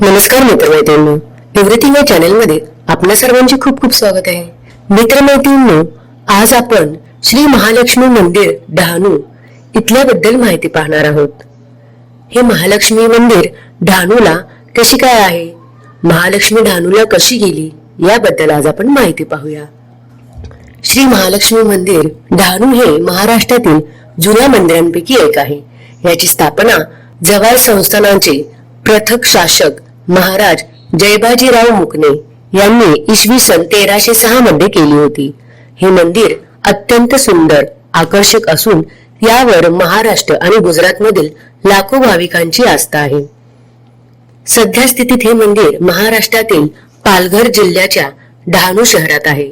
नमस्कार मित्रमैत्रिणींनो. एव्हरीथिंग या चॅनेलमध्ये आपल्या सर्वांचे खूप खूप स्वागत आहे. मित्रमैत्रिणींनो आज आपण श्री महालक्ष्मी मंदिर डहाणू इथल्याबद्दल माहिती पाहणार आहोत. हे महालक्ष्मी मंदिर डहाणूला कशी काय आहे? महालक्ष्मी डहाणूला कशी गेली? याबद्दल आज आपण माहिती पाहूया. श्री महालक्ष्मी मंदिर डहाणू हे महाराष्ट्रातील जुन्या मंदिरांपैकी एक आहे. याची स्थापना जवार संस्थानाचे प्रथक शासक महाराज जयबाजीराव मुकणे यांनी इसवी सन तेराशे सहा मध्ये केली होती. हे मंदिर अत्यंत सुंदर आकर्षक असून यावर महाराष्ट्र आणि गुजरात मधील लाखो भाविकांची आस्था आहे. सध्या स्थितीत हे मंदिर महाराष्ट्रातील पालघर जिल्ह्याच्या डहाणू शहरात आहे.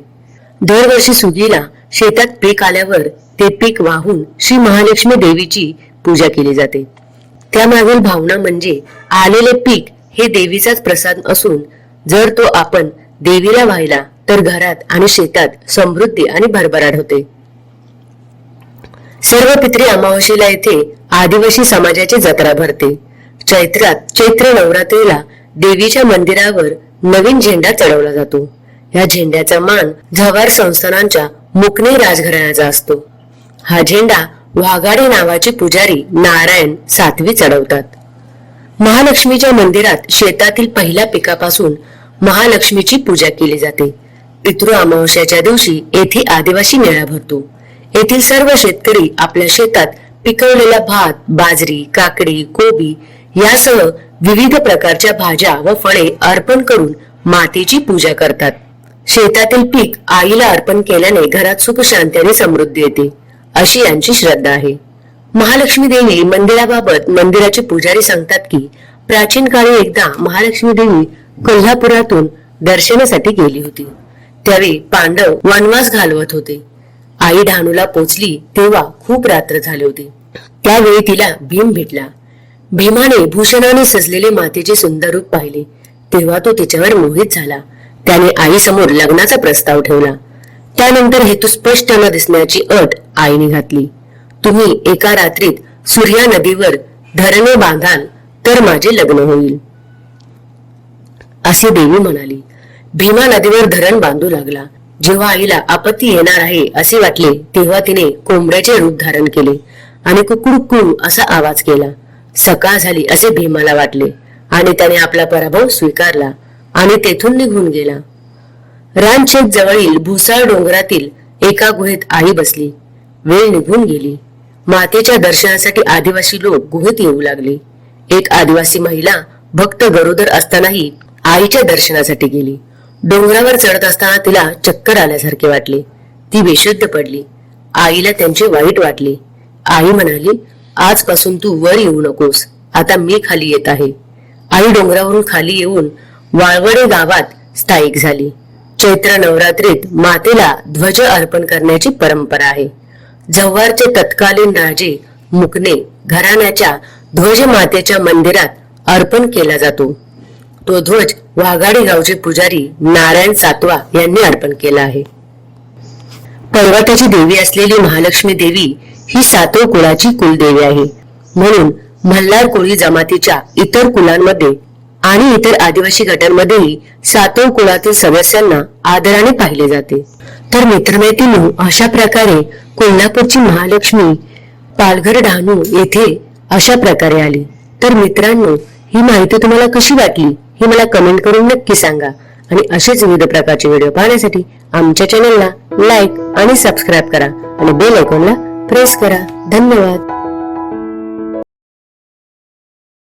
दरवर्षी सुगीला शेतात पीक आल्यावर ते पीक वाहून श्री महालक्ष्मी देवीची पूजा केली जाते. त्यामागील भावना म्हणजे आलेले पीक हे देवीचाच प्रसाद असून जर तो आपण देवीला वाहिला तर घरात आणि शेतात समृद्धी आणि भरभराट होते. सर्व पित्री अमावशीला येथे आदिवासी समाजाची जत्रा भरते. चैत्रात चैत्र नवरात्रीला देवीच्या मंदिरावर नवीन झेंडा चढवला जातो. या झेंड्याचा मान झवार संस्थानांच्या मुकणे राजघराण्याचा असतो. हा झेंडा वाघाडी नावाचे पुजारी नारायण सातवी चढवतात. महालक्ष्मीच्या मंदिरात शेतातील पहिल्या पिकापासून महालक्ष्मीची पूजा केली जाते. पितृ अमावस्याच्या दिवशी येथे आदिवासी मेळा भरतो. येथील सर्व शेतकरी आपल्या शेतात पिकवलेला भात बाजरी काकडी कोबी यासह विविध प्रकारच्या भाज्या व फळे अर्पण करून मातेची पूजा करतात. शेतातील पीक आईला अर्पण केल्याने घरात सुख शांती आणि समृद्धी येते अशी यांची श्रद्धा आहे. महालक्ष्मी देवी मंदिराबाबत मंदिराचे पुजारी सांगतात की प्राचीन काळी एकदा महालक्ष्मी देवी कोल्हापुरातून दर्शनासाठी गेली होती. त्यावेळी पांडव वनवास घालवत होते. आई डहाणूला पोचली तेव्हा खूप रात्र झाले होते. त्यावेळी तिला भीम भेटला. भीमाने भूषणाने सजलेले मातेचे सुंदर रूप पाहिले. तेव्हा तो तिच्यावर मोहित झाला. त्याने आईसमोर लग्नाचा प्रस्ताव ठेवला. त्यानंतर हेतू स्पष्ट न दिसण्याची अट आईने घातली. तुम्ही एका रात्रीत सूर्या नदीवर धरणे बांधाल तर माझे लग्न होईल. असे देवी म्हणाली. भीमा नदीवर धरण बांधू लागला. जेव्हा आईला आपत्ती येणार आहे असे वाटले तेव्हा तिने कोंबड्याचे रूप धारण केले आणि कुकुडकू असा आवाज केला. सकाळ झाली असे भीमाला वाटले आणि त्याने आपला पराभव स्वीकारला आणि तेथून निघून गेला. रानशेत जवळील भुसाळ डोंगरातील एका गुहेत आई बसली. वेळ निघून गेली. मातेच्या दर्शनासाठी आदिवासी लोक गुहेत येऊ लागले. एक आदिवासी महिला भक्त गरोदर असतानाही आईच्या दर्शनासाठी गेली. डोंगरावर चढत असताना तिला चक्कर आल्यासारखे वाटले. ती बेशुद्ध पडली. आईला त्यांचे वाईट वाटले. आई म्हणाली आजपासून तू वर येऊ नकोस. आता मी खाली येत आहे. आई डोंगरावरून खाली येऊन वाळवडे गावात स्थायिक झाली. चैत्र नवरात्रीत मातेला ध्वज अर्पण करण्याची परंपरा आहे. जव्हारचे तत्कालीन राजे मुकणे घराण्याच्या ध्वज मातेच्या मंदिरात अर्पण केला जातो. तो ध्वज वाघाडी गावचे पुजारी नारायण सातवा यांनी अर्पण केला आहे. पर्वताची देवी असलेली महालक्ष्मी देवी ही सातव कुळाची कुलदेवी आहे. म्हणून मल्हार कोळी जमातीच्या इतर कुलांमध्ये आणि इतर आदिवासी गटांमध्येही सातव कुळातील सदस्यांना आदराने पाहिले जाते. तर मित्रमैत्रिणी अशा प्रकारे कोल्हापूरची महालक्ष्मी पालघर डहाणू येथे अशा प्रकारे आली. तर मित्रांनो ही माहिती तुम्हाला कशी वाटली हे मला कमेंट करून नक्की सांगा. आणि असेच विविध प्रकारचे व्हिडिओ पाहण्यासाठी आमच्या चॅनलला लाईक आणि सबस्क्राईब करा. आणि बेल आयकॉनला प्रेस करा. धन्यवाद.